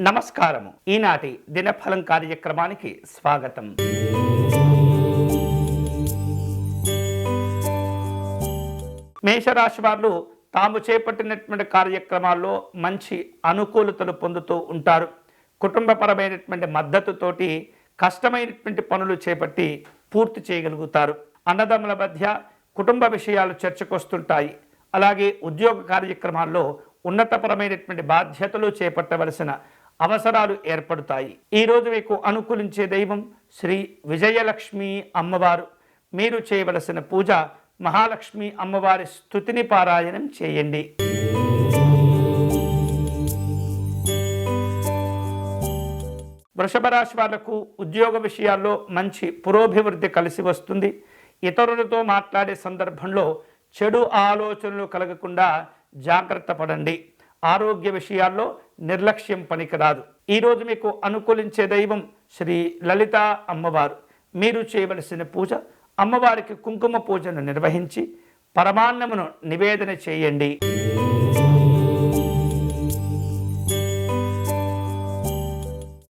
నమస్కారము. ఈనాటి దినఫలం కార్యక్రమానికి స్వాగతం. మేషరాశి వారు తాము చేపట్టినటువంటి కార్యక్రమాల్లో మంచి అనుకూలతలు పొందుతూ ఉంటారు. కుటుంబపరమైనటువంటి మద్దతుతోటి కష్టమైనటువంటి పనులు చేపట్టి పూర్తి చేయగలుగుతారు. అన్నదమ్ముల మధ్య కుటుంబ విషయాలు చర్చకొస్తుంటాయి. అలాగే ఉద్యోగ కార్యక్రమాల్లో ఉన్నతపరమైనటువంటి బాధ్యతలు చేపట్టవలసిన అవసరాలు ఏర్పడతాయి. ఈరోజు మీకు అనుకూలించే దైవం శ్రీ విజయలక్ష్మి అమ్మవారు. మీరు చేయవలసిన పూజ మహాలక్ష్మి అమ్మవారి స్థుతిని పారాయణం చేయండి. వృషభ రాశి వాళ్ళకు ఉద్యోగ విషయాల్లో మంచి పురోభివృద్ధి కలిసి వస్తుంది. ఇతరులతో మాట్లాడే సందర్భంలో చెడు ఆలోచనలు కలగకుండా జాగ్రత్త పడండి. ఆరోగ్య విషయాల్లో నిర్లక్ష్యం పనికిరాదు. ఈరోజు మీకు అనుకూలించే దైవం శ్రీ లలిత అమ్మవారు. మీరు చేయవలసిన పూజ అమ్మవారికి కుంకుమ పూజను నిర్వహించి పరమాన్నమును నివేదన చేయండి.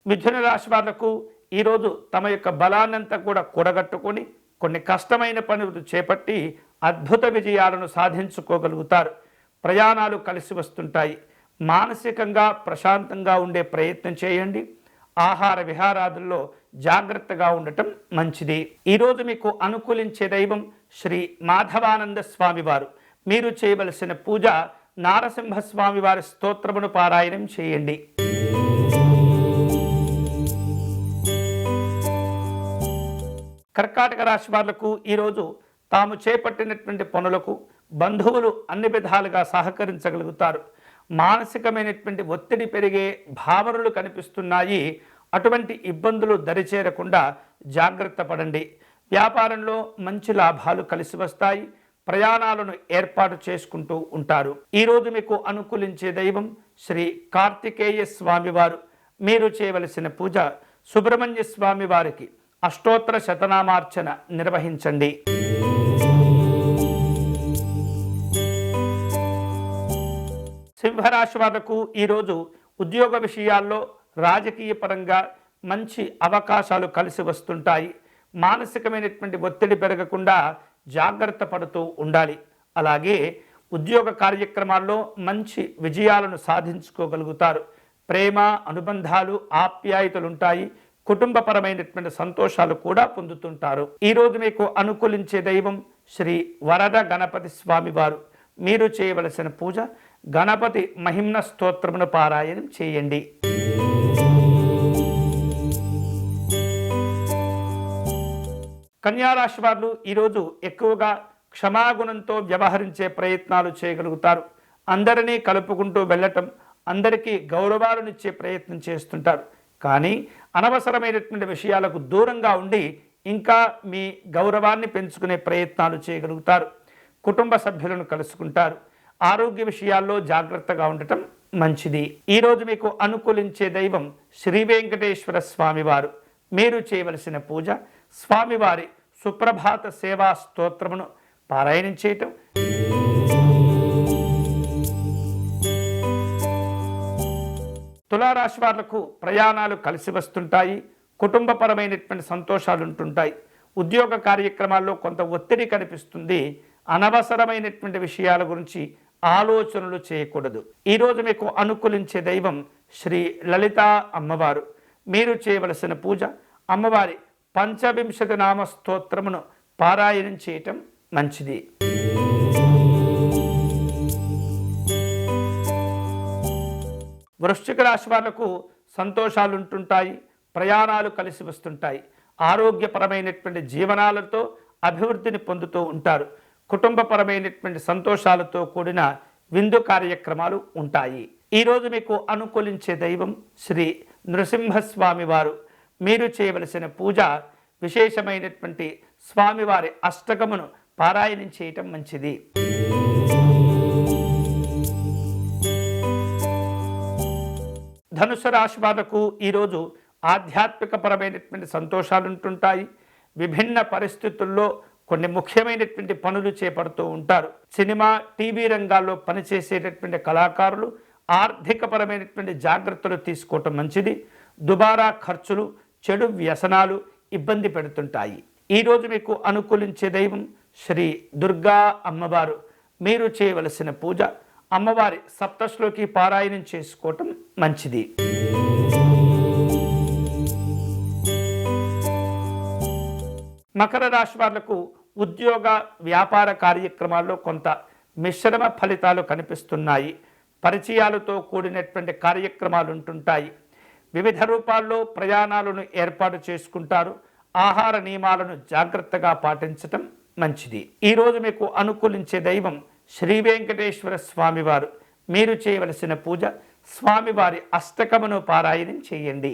మిథున రాశి వాళ్ళకు ఈరోజు తమ యొక్క బలాన్నంతా కూడా కూడగట్టుకొని కొన్ని కష్టమైన పనులు చేపట్టి అద్భుత విజయాలను సాధించుకోగలుగుతారు. ప్రయాణాలు కలిసి వస్తుంటాయి. మానసికంగా ప్రశాంతంగా ఉండే ప్రయత్నం చేయండి. ఆహార విహారాదుల్లో జాగ్రత్తగా ఉండటం మంచిది. ఈరోజు మీకు అనుకూలించే దైవం శ్రీ మాధవానంద స్వామివారు. మీరు చేయవలసిన పూజ నారసింహస్వామి వారి స్తోత్రమును పారాయణం చేయండి. కర్కాటక రాశి వాళ్ళకు ఈరోజు తాము చేపట్టినటువంటి పనులకు బంధువులు అన్ని విధాలుగా సహకరించగలుగుతారు. మానసికమైనటువంటి ఒత్తిడి పెరిగే భావనలు కనిపిస్తున్నాయి. అటువంటి ఇబ్బందులు దరిచేరకుండా జాగ్రత్త పడండి. వ్యాపారంలో మంచి లాభాలు కలిసి వస్తాయి. ప్రయాణాలను ఏర్పాటు చేసుకుంటూ ఉంటారు. ఈరోజు మీకు అనుకూలించే దైవం శ్రీ కార్తికేయ స్వామివారు. మీరు చేయవలసిన పూజ సుబ్రహ్మణ్య స్వామి వారికి అష్టోత్తర శతనామార్చన నిర్వహించండి. సింహరాశి వాళ్ళకు ఈరోజు ఉద్యోగ విషయాల్లో రాజకీయ పరంగా మంచి అవకాశాలు కలిసి వస్తుంటాయి. మానసికమైనటువంటి ఒత్తిడి పెరగకుండా జాగ్రత్త పడుతూ ఉండాలి. అలాగే ఉద్యోగ కార్యక్రమాల్లో మంచి విజయాలను సాధించుకోగలుగుతారు. ప్రేమ అనుబంధాలు ఆప్యాయతలు ఉంటాయి కుటుంబపరమైనటువంటి సంతోషాలు కూడా పొందుతుంటారు. ఈరోజు మీకు అనుకూలించే దైవం శ్రీ వరద గణపతి స్వామివారు. మీరు చేయవలసిన పూజ గణపతి మహిమ్న స్తోత్రమును పారాయణం చేయండి. కన్యారాశి వారు ఈరోజు ఎక్కువగా క్షమాగుణంతో వ్యవహరించే ప్రయత్నాలు చేయగలుగుతారు. అందరినీ కలుపుకుంటూ వెళ్ళటం అందరికీ గౌరవాలనిచ్చే ప్రయత్నం చేస్తుంటారు. కానీ అనవసరమైనటువంటి విషయాలకు దూరంగా ఉండి ఇంకా మీ గౌరవాన్ని పెంచుకునే ప్రయత్నాలు చేయగలుగుతారు. కుటుంబ సభ్యులను కలుసుకుంటారు. ఆరోగ్య విషయాల్లో జాగ్రత్తగా ఉండటం మంచిది. ఈరోజు మీకు అనుకూలించే దైవం శ్రీ వెంకటేశ్వర స్వామివారు. మీరు చేయవలసిన పూజ స్వామివారి సుప్రభాత సేవా స్తోత్రమును పారాయణం చేయటం. తులారాశి వాళ్ళకు ప్రయాణాలు కలిసి వస్తుంటాయి. కుటుంబపరమైనటువంటి సంతోషాలు ఉంటుంటాయి. ఉద్యోగ కార్యక్రమాల్లో కొంత ఒత్తిడి కనిపిస్తుంది. అనవసరమైనటువంటి విషయాల గురించి ఆలోచనలు చేయకూడదు. ఈరోజు మీకు అనుకూలించే దైవం శ్రీ లలిత అమ్మవారు. మీరు చేయవలసిన పూజ అమ్మవారి పంచవింశతి నామ స్తోత్రమును పారాయణం చేయటం మంచిది. వృశ్చిక రాశి వాళ్ళకు సంతోషాలు ఉంటుంటాయి ప్రయాణాలు కలిసి వస్తుంటాయి. ఆరోగ్యపరమైనటువంటి జీవనాలతో అభివృద్ధిని పొందుతూ ఉంటారు. కుటుంబపరమైనటువంటి సంతోషాలతో కూడిన విందు కార్యక్రమాలు ఉంటాయి. ఈరోజు మీకు అనుకూలించే దైవం శ్రీ నృసింహస్వామి వారు. మీరు చేయవలసిన పూజ విశేషమైనటువంటి స్వామివారి అష్టకమును పారాయణం చేయటం మంచిది. ధనుసు రాశి వాళ్ళకు ఈరోజు ఆధ్యాత్మికపరమైనటువంటి సంతోషాలు ఉంటుంటాయి విభిన్న పరిస్థితుల్లో కొన్ని ముఖ్యమైనటువంటి పనులు చేపడుతూ ఉంటారు. సినిమా టీవీ రంగాల్లో పనిచేసేటటువంటి కళాకారులు ఆర్థికపరమైనటువంటి జాగ్రత్తలు తీసుకోవటం మంచిది. దుబారా ఖర్చులు చెడు వ్యసనాలు ఇబ్బంది పెడుతుంటాయి. ఈరోజు మీకు అనుకూలించే దైవం శ్రీ దుర్గా అమ్మవారు. మీరు చేయవలసిన పూజ అమ్మవారి సప్తశ్లోకి పారాయణం చేసుకోవటం మంచిది. మకర రాశి వాళ్ళకు ఉద్యోగ వ్యాపార కార్యక్రమాల్లో కొంత మిశ్రమ ఫలితాలు కనిపిస్తున్నాయి. పరిచయాలతో కూడినటువంటి కార్యక్రమాలు ఉంటుంటాయి. వివిధ రూపాల్లో ప్రయాణాలను ఏర్పాటు చేసుకుంటారు. ఆహార నియమాలను జాగ్రత్తగా పాటించటం మంచిది. ఈరోజు మీకు అనుకూలించే దైవం శ్రీ వెంకటేశ్వర స్వామివారు. మీరు చేయవలసిన పూజ స్వామివారి అష్టకమును పారాయణం చేయండి.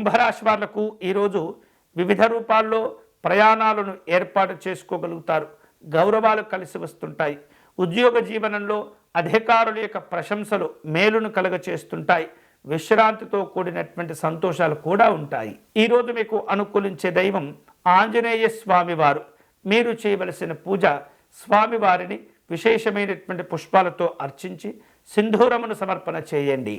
కుంభరాశి వాళ్ళకు ఈరోజు వివిధ రూపాల్లో ప్రయాణాలను ఏర్పాటు చేసుకోగలుగుతారు. గౌరవాలు కలిసి వస్తుంటాయి. ఉద్యోగ జీవనంలో అధికారుల యొక్క ప్రశంసలు మేలును కలగచేస్తుంటాయి. విశ్రాంతితో కూడినటువంటి సంతోషాలు కూడా ఉంటాయి. ఈరోజు మీకు అనుకూలించే దైవం ఆంజనేయ స్వామివారు. మీరు చేయవలసిన పూజ స్వామివారిని విశేషమైనటువంటి పుష్పాలతో అర్చించి సింధూరమును సమర్పణ చేయండి.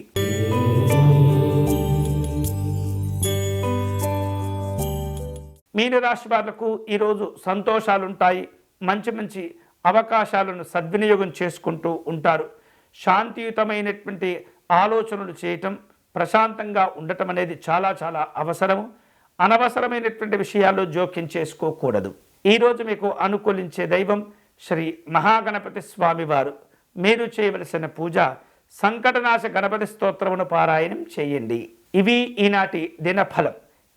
మీనరాశి వాళ్ళకు ఈరోజు సంతోషాలుంటాయి. మంచి మంచి అవకాశాలను సద్వినియోగం చేసుకుంటూ ఉంటారు. శాంతియుతమైనటువంటి ఆలోచనలు చేయటం ప్రశాంతంగా ఉండటం అనేది చాలా చాలా అవసరము. అనవసరమైనటువంటి విషయాల్లో జోక్యం చేసుకోకూడదు. ఈరోజు మీకు అనుకూలించే దైవం శ్రీ మహాగణపతి స్వామివారు. మీరు చేయవలసిన పూజ సంకటనాశ గణపతి స్తోత్రమును పారాయణం చేయండి. ఇవి ఈనాటి దినఫలం.